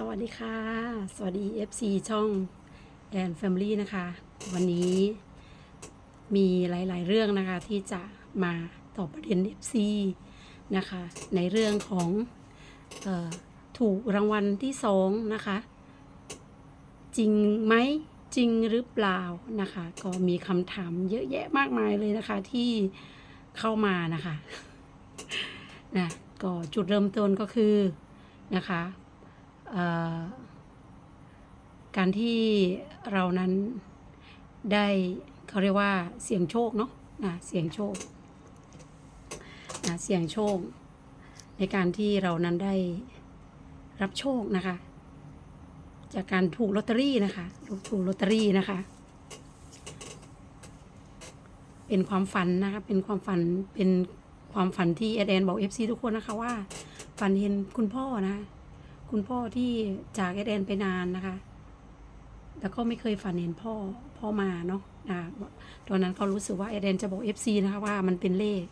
สวัสดีค่ะ สวัสดี FC ช่องแอนแฟมลี่นะคะ วันนี้มีหลาย ๆ เรื่องนะคะที่จะมาตอบประเด็น FC นะคะ ในเรื่องของออถูกรางวัลที่สองนะคะ จริงไหมจริงหรือเปล่านะคะ ก็มีคำถามเยอะแยะมากมายเลยนะคะที่เข้ามานะคะนะก็จุดเริ่มต้นก็คือนะคะ การที่เรานั้นได้เขาเรียกว่าเสี่ยงโชคเนาะนะเสี่ยงโชคนะเสี่ยงโชค ในการที่เรานั้นได้รับโชคนะคะ จากการถูกลอตเตอรี่นะคะถูกลอตเตอรี่นะคะ เป็นความฝันนะคะ เป็นความฝันเป็นความฝันที่แอดแอนบอกเอฟซีทุกคนนะคะว่า ฝันเห็นคุณพ่อนะ คุณพ่อที่จากแอดแอนไปนานนะคะ แล้วก็ไม่เคยฝันเห็นพ่อพ่อมาเนาะนะตอนนั้นก็รู้สึกว่าแอดแอนจะบอกเอฟซีนะคะว่ามันเป็นเลข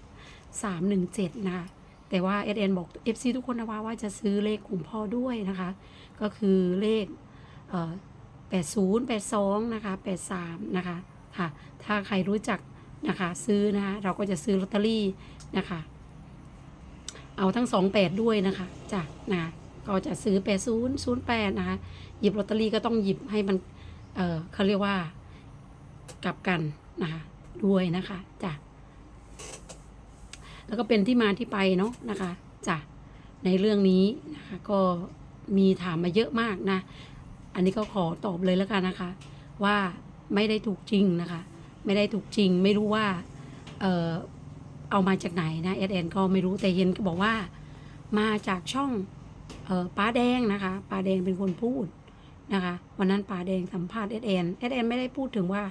สามหนึ่งเจ็ดนะคะ แต่ว่าแอดแอนบอกเอฟซีทุกคนนะว่าว่าจะซื้อเลขของพ่อด้วยนะคะ ก็คือเลขแปดศูนย์แปดสองนะคะแปดสามนะคะค่ะถ้าใครรู้จักนะคะซื้อนะคะเราก็จะซื้อลอตเตอรี่นะคะ เอาทั้งสองแปดด้วยนะคะจ้ะนะ ก็จะซื้อแปดศูนย์ศูนย์แปดนะคะหยิบลอตเตอรี่ก็ต้องหยิบให้มันเออเขาเรียกว่ากลับกันนะคะด้วยนะคะจ้ะแล้วก็เป็นที่มาที่ไปเนาะนะคะจ้ะในเรื่องนี้นะคะก็มีถามมาเยอะมากนะ อันนี้ก็ขอตอบเลยแล้วกันนะคะ ว่าไม่ได้ถูกจริงนะคะ ไม่ได้ถูกจริง ไม่รู้ว่าเออเอามาจากไหนนะเอสเอ็นก็ไม่รู้แต่เห็นก็บอกว่า มาจากช่อง เออป้าแดงนะคะป้าแดงเป็นคนพูดนะคะ วันนั้นป้าแดงสัมภาษณ์เอสเอ็นเอสเอ็นไม่ได้พูดถึงว่า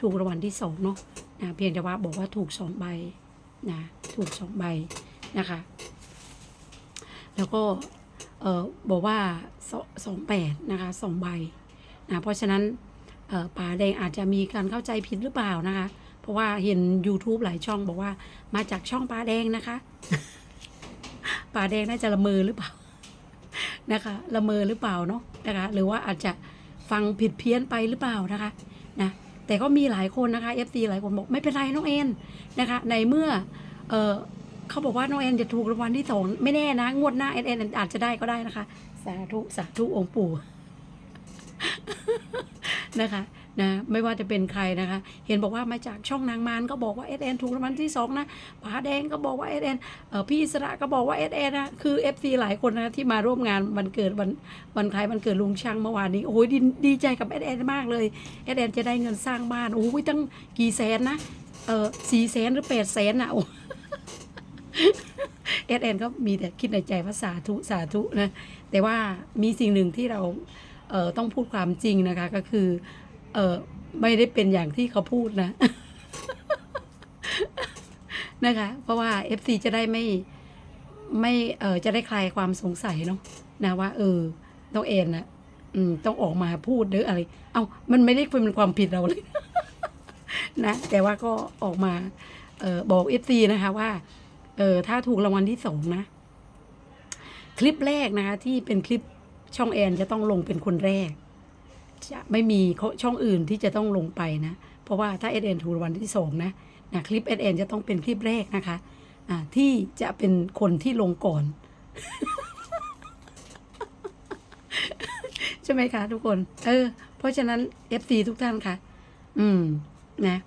ถูกรางวัลที่สองเนาะนะเพียงแต่ว่าบอกว่าถูกสองใบนะถูกสองใบนะคะ แล้วก็เออบอกว่าสองแปดนะคะสองใบนะเพราะฉะนั้นป่าแดงอาจจะมีการเข้าใจผิดหรือเปล่านะคะ เพราะว่าเห็น YouTube หลายช่องบอกว่ามาจากช่องป่าแดงนะคะป่าแดงน่าจะละเมอหรือเปล่า นะคะละเมอหรือเปล่าเนาะนะคะหรือว่าอาจจะฟังผิดเพี้ยนไปหรือเปล่านะคะนะแต่ก็มีหลายคนนะคะ FC หลายคนบอกไม่เป็นไรน้องเอ็นนะคะในเมื่อเออเขาบอกว่าน้องเอ็นจะถูกรางวัลที่สองไม่แน่นะงวดหน้าเอ็นเอ็นอาจจะได้ก็ได้นะคะ สาธุสาธุองค์ปู่นะคะ นะไม่ว่าจะเป็นใครนะคะ เห็นบอกว่ามาจากช่องนางมารก็บอกว่าเอสแอนถูกรางวัลที่สองนะผาแดงก็บอกว่าเอสแอนพี่อิสระก็บอกว่าเอสแอนนะคือเอฟซีหลายคนนะที่มาร่วมงานวันเกิดวันวันคล้ายวันเกิดลุงช่างเมื่อวานนี้โอ้ยดีดีใจกับเอสแอนมากเลยเอสแอนจะได้เงินสร้างบ้านโอ้ยตั้งกี่แสนนะเออสี่แสนหรือแปดแสนนะโอ้เอสเอ็นก็มีแต่คิดในใจว่าสาธุสาธุนะแต่ว่ามีสิ่งหนึ่งที่เราเออต้องพูดความจริงนะคะก็คือ เออไม่ได้เป็นอย่างที่เขาพูดนะ นะคะ เพราะว่า FC จะได้ไม่ไม่เออจะได้คลายความสงสัยเนาะนะว่า เออต้องเอ็นนะอืมต้องออกมาพูดหรืออะไร เอามันไม่ได้เป็นความผิดเราเลย นะ แต่ว่าก็ออกมา เออบอก FC นะคะ ว่า เออถ้าถูกรางวัลที่สองนะ คลิปแรกนะคะ ที่เป็นคลิปช่องแอนจะต้องลงเป็นคนแรก ไม่มีช่องอื่นที่จะต้องลงไปนะ เพราะว่าถ้าเอเนถูกรางวัลที่สองนะนะคลิปเอเนจะต้องเป็นคลิปแรกนะคะที่จะเป็นคนที่ลงก่อน ใช่ไหมคะทุกคน เออ เพราะฉะนั้น FC ทุกท่านค่ะ อืม นะ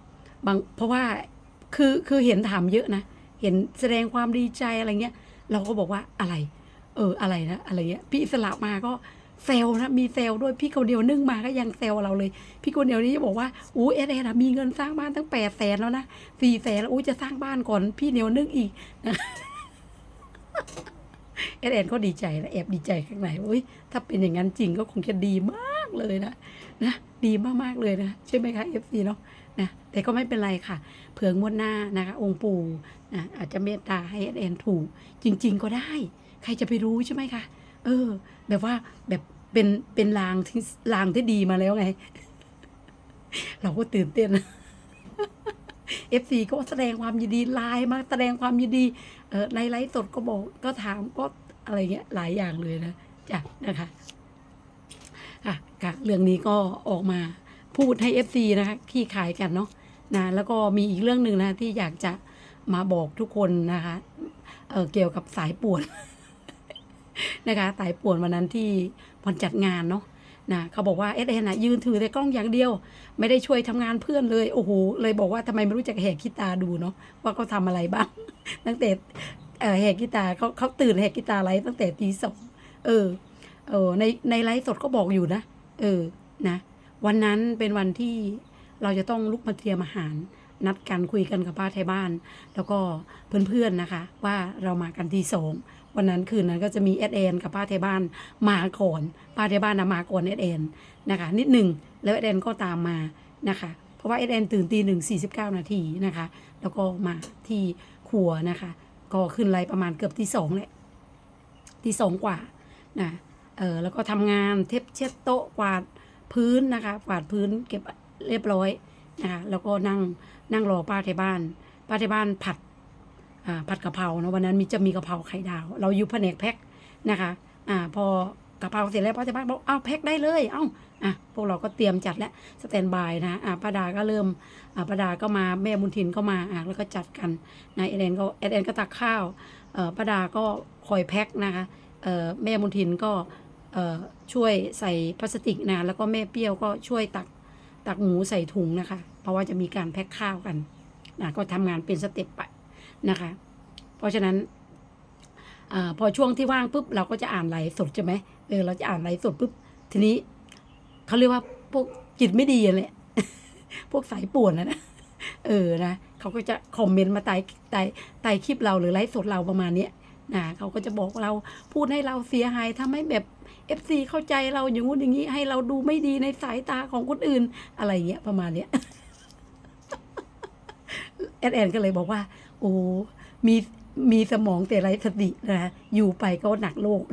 บางเพราะว่าคือคือเห็นถามเยอะนะ เห็นแสดงความดีใจอะไรเงี้ย เราก็บอกว่าอะไร เอออะไรนะอะไรเงี้ย พี่อิสระมาก็ เซลนะมีเซลด้วยพี่คนเดียวนึ่งมาก็ยังเซลเราเลย พี่คนเดียวนี้จะบอกว่าอู้เอสเอะมีเงินสร้างบ้านตั้งแปดแสนแล้วนะสี่แสนแล้วอู้จะสร้างบ้านก่อนพี่เดียวนึ่งอีกนะเอสเอ็นก็ดีใจนะแอบดีใจข้างในอุ้ยถ้าเป็นอย่างนั้นจริงก็คงจะดีมากเลยนะนะดีมากๆเลยนะใช่ไหมคะเอฟซีเนาะนะแต่ก็ไม่เป็นไรค่ะ เผื่องวดหน้านะคะ องค์ปู่นะอาจจะเมตตาให้เอสเอ็นถูก จริง ๆ ก็ได้ ใครจะไปรู้ใช่ไหมคะ เออ แบบว่าแบบเป็นเป็นลางที่ลางที่ดีมาแล้วไง เราก็ตื่นเต้นเอฟซีก็แสดงความยินดีไลน์มาแสดงความยินดีเออในไลฟ์สดก็บอกก็ถามก็อะไรเงี้ยหลายอย่างเลยนะจ้ะนะคะค่ะค่ะเรื่องนี้ก็ออกมาพูดให้ FC นะคะขี้ขายกันเนาะนะแล้วก็มีอีกเรื่องหนึ่งนะที่อยากจะมาบอกทุกคนนะคะเออเกี่ยวกับสายป่วน นะคะสายป่วนวันนั้นที่วันจัดงานเนาะนะเขาบอกว่าเอสเอ็นะยืนถือแต่กล้องอย่างเดียว ไม่ได้ช่วยทำงานเพื่อนเลย โอ้โห เลยบอกว่าทำไมไม่รู้จักแหกขี้ตาดูเนาะว่าเขาทำอะไรบ้าง ตั้งแต่แหกกีตาเขาเขาตื่นแหกกีตาไลฟ์ตั้งแต่ตีสองเออเออในในไลฟ์สดก็บอกอยู่นะ เออนะวันนั้นเป็นวันที่เราจะต้องลุกมาเตรียมอาหาร นัดกันคุยกันกับป้าไทยบ้าน แล้วก็เพื่อนๆนะคะ ว่าเรามากันทีสอง วันนั้นคืนนั้นก็จะมีเอสเอนกับป้าไทบ้านมาก่อนป้าไทบ้านนะมาก่อนเอสเอนนะคะนิดหนึ่งแล้วเอสเอนก็ตามมานะคะเพราะว่าเอสเอนตื่นตีหนึ่งสี่สิบเก้านาทีนะคะ แล้วก็มาที่ครัวนะคะ ก็ขึ้นไลประมาณเกือบที่สองแหละที่สองกว่านะเออแล้วก็ทำงานเทปเช็ดโต๊ะกวาดพื้นนะคะกวาดพื้นเก็บเรียบร้อยนะคะแล้วก็นั่งนั่งรอป้าที่บ้าน ป้าที่บ้านผัด ผัดกะเพราเนาะวันนั้นมีจะมีกะเพราไข่ดาว เราอยู่แผนกแพ็คนะคะอ่าพอกะเพราเสร็จแล้วป้าที่บ้านบอกเอาแพ็คได้เลย เอ้าอะพวกเราก็เตรียมจัดแล้วสแตนบายนะอ่าป้าดาก็เริ่มอ่าป้าดาก็มาแม่บุญทินก็มาอะแล้วก็จัดกันนายเอเดนก็เอเดนก็ตักข้าวเอ่อป้าดาก็คอยแพ็คนะคะเอ่อแม่บุญทินก็เอ่อช่วยใส่พลาสติกนะแล้วก็แม่เปรี้ยวก็ช่วยตักตักหมูใส่ถุงนะคะ เพราะว่าจะมีการแพ็คข้าวกันนะก็ทำงานเป็นสเต็ปไป นะคะ เพราะฉะนั้นอพอช่วงที่ว่างปุ๊บเราก็จะอ่านไลฟ์สดใช่ไหมเออเราจะอ่านไลฟ์สดปุ๊บทีนี้เขาเรียกว่าพวกจิตไม่ดีอะแหละพวกสายป่วนนะนะเออนะเขาก็จะคอมเมนต์มาใต้ใต้ใต้คลิปเราหรือไลฟ์สดเราประมาณเนี้ยนะเขาก็จะบอกเราพูดให้เราเสียหายทำให้แบบเอฟซีเข้าใจเราอย่างงู้นอย่างนี้ ให้เราดูไม่ดีในสายตาของคนอื่น อะไรเงี้ยประมาณเนี้ยแอดแอนก็เลยบอกว่า โอ้มีมีสมองแต่ไรสตินะอยู่ไปก็หนักโลก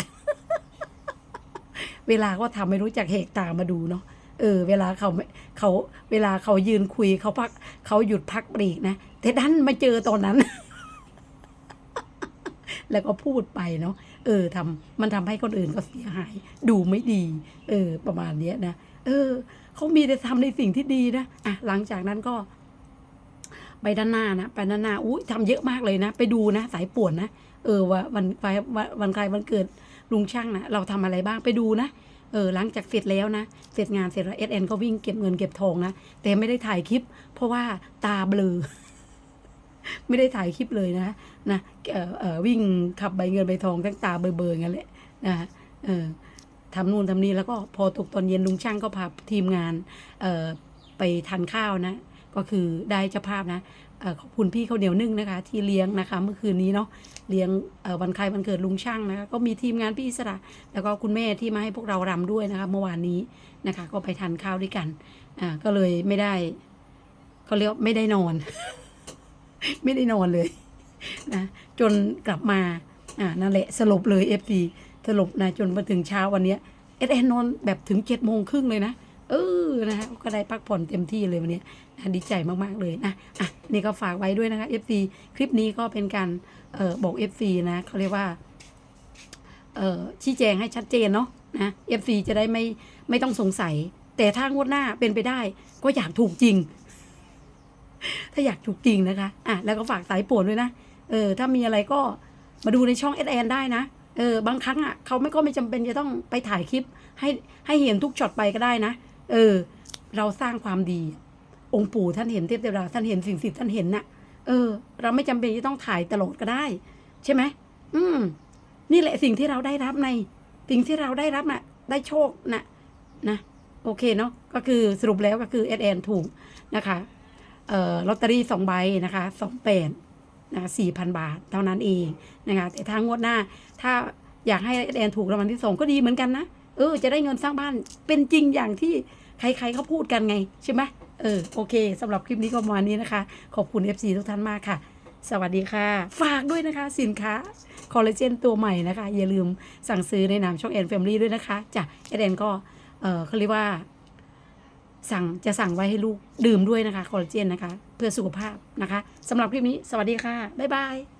เวลาก็ทำไม่รู้จักเหกตามาดูเนาะเออ เวลาเขาเขาเวลาเขายืนคุยเขาพักเขาหยุดพักเบรกนะแต่ดันมาเจอตอนนั้น แล้วก็พูดไปเนาะเออทำมันทำให้คนอื่นก็เสียหาย ดูไม่ดี เออ ประมาณเนี้ยนะเออเขามีแต่ทำในสิ่งที่ดีนะอะหลังจากนั้นก็ ไปด้านหน้านะ ไปด้านหน้าอุ้ยทำเยอะมากเลยนะ ไปดูนะ สายป่วนนะ เออว่าวันวันวันวันใครวันเกิดลุงช่างนะเราทำอะไรบ้างไปดูนะ เออหลังจากเสร็จแล้วนะ เสร็จงานเสร็จแล้วเอสเอ็นก็วิ่งเก็บเงินเก็บทองนะ แต่ไม่ได้ถ่ายคลิป เพราะว่าตาเบลอไม่ได้ถ่ายคลิปเลยนะนะเออเออวิ่งขับใบเงินใบทองตั้งตาเบลอๆงั้นแหละนะเออทำนู่นทำนี่แล้วก็พอตกตอนเย็นลุงช่างก็พาทีมงานเออไปทานข้าวนะ ก็คือได้เจ้าภาพนะขอบคุณพี่เขาเหนียวนึ่งนะคะ ที่เลี้ยงนะคะ เมื่อคืนนี้เนาะเลี้ยงวันคล้ายวันเกิดลุงช่างนะคะ ก็มีทีมงานพี่อิสระ แล้วก็คุณแม่ที่มาให้พวกเรารำด้วยนะคะ เมื่อวานนี้นะคะ ก็ไปทานข้าวด้วยกันอ่าก็เลยไม่ได้เขาเรียกไม่ได้นอน ไม่ได้นอนเลยนะจนกลับมาอ่านั่นแหละสรุปเลยเอฟซีสรุปนะจนมาถึงเช้าวันเนี้เอสแอนนอนแบบถึงเจ็ดโมงครึ่งเลยนะ ออนะฮะก็ได้พักผ่อนเต็มที่เลยวันนี้นะดีใจมากๆเลยนะอะนี่ก็ฝากไว้ด้วยนะคะ FC คลิปนี้ก็เป็นการเอ่อบอก FC นะเขาเรียกว่าเอ่อชี้แจงให้ชัดเจนเนาะนะ FC จะได้ไม่ไม่ต้องสงสัย แต่ถ้างวดหน้าเป็นไปได้ก็อยากถูกจริง ถ้าอยากถูกจริงนะคะอะแล้วก็ฝากสายป่วนด้วยนะเออถ้ามีอะไรก็มาดูในช่อง s อ n ได้นะเออบางครั้งอะเขาไม่ก็ไม่จำเป็นจะต้องไปถ่ายคลิปให้ให้เห็นทุกช็อตไปก็ได้นะ เออ เราสร้างความดี องค์ปู่ท่านเห็นเทพเทวดาท่านเห็นสิ่งสิ่งท่านเห็นน่ะ เออ เราไม่จำเป็นจะต้องถ่ายตลอดก็ได้ ใช่ไหมอืม นี่แหละสิ่งที่เราได้รับใน สิ่งที่เราได้รับน่ะ ได้โชคน่ะนะโอเคเนาะก็คือสรุปแล้วก็คือเอเนถูกนะคะเอ่อลอตเตอรี่สองใบนะคะสองแปดนะคะสี่พันบาทเท่านั้นเองนะคะแต่ถ้างงวดหน้า ถ้าอยากให้แอนถูกรางวัลที่สองก็ดีเหมือนกันนะ เออ จะได้เงินสร้างบ้านเป็นจริงอย่างที่ใครๆเขาพูดกันไงใช่ไหมเออโอเคสำหรับคลิปนี้ก็ประมาณนี้นะคะ ขอบคุณ FC ทุกท่านมากค่ะ สวัสดีค่ะ ฝากด้วยนะคะ สินค้าคอลลาเจนตัวใหม่นะคะ อย่าลืมสั่งซื้อในนามช่องแอนแฟมิลี่ด้วยนะคะจ้ะแอนก็เออเขาเรียกว่า สั่งจะสั่งไว้ให้ลูกดื่มด้วยนะคะคอลลาเจนนะคะ เพื่อสุขภาพนะคะสำหรับคลิปนี้สวัสดีค่ะ บ๊ายบาย